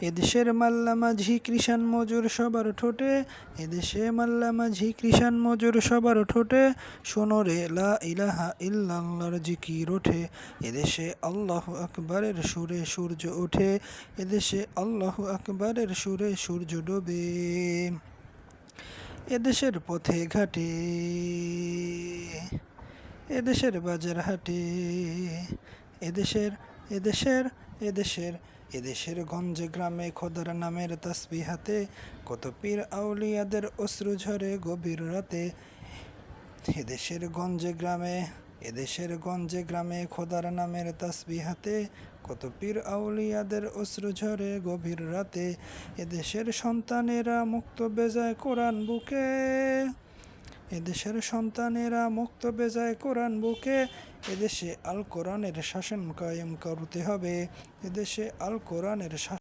এদেশের মাল্লা মাঝি কৃষাণ মজুর সবার ঠোঁটে, এদেশে মাল্লা মাঝি কৃষাণ মজুর সবার ঠোঁটে সোনরে লা ইলাহা ইল্লাল্লাহর জিকির ওঠে। এদেশে আল্লাহ আকবরের সুরে সূর্য ওঠে, এদেশে আল্লাহ আকবরের সুরে সূর্য ডোবে। এদেশের পথে ঘাটে, এদেশের বাজার হাটে, এদেশের এদেশের এদেশের এদেশের গঞ্জে গ্রামে খোদার নামের তাসবি হাতে কত পীর আউলিয়াদের অশ্রু ঝরে গভীর রাতে। এদেশের গঞ্জে গ্রামে, এদেশের গঞ্জে গ্রামে খোদার নামের তাসবি হাতে কত পীর আউলিয়াদের অশ্রু ঝরে গভীর রাতে। এদেশের সন্তানেরা মুক্ত বেজায় কোরআন বুকে। এদেশের সন্তানেরা মুক্ত বেজায় কোরআন বুকে, এদেশে আল কোরআনের শাসন কায়েম করতে হবে, এদেশে আল কোরআনের শাসন